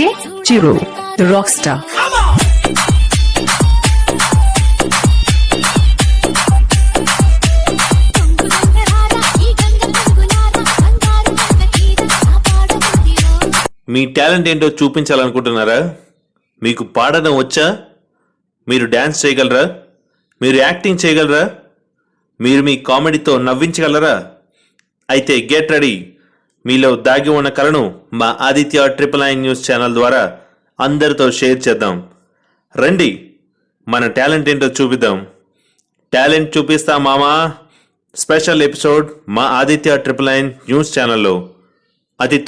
DJ Chiru rock star మీ talent ఏంటో చూపించాలనుకుంటున్నారా? మీకు పాడడం వచ్చా? మీరు డ్యాన్స్ చేయగలరా? మీరు యాక్టింగ్ చేయగలరా? మీరు మీ కామెడీతో నవ్వించగలరా? అయితే గెట్ రెడీ. మీలో దాగి ఉన్న కళను మా Aditya triple I news channel ద్వారా అందరితో షేర్ చేద్దాం. రండి మన టాలెంట్ ఏంటో చూపిద్దాం. టాలెంట్ చూపిస్తా మామా. స్పెషల్ ఎపిసోడ్ మా ఆదిత్య ట్రిపుల్ నైన్ న్యూస్ ఛానల్లో. అతి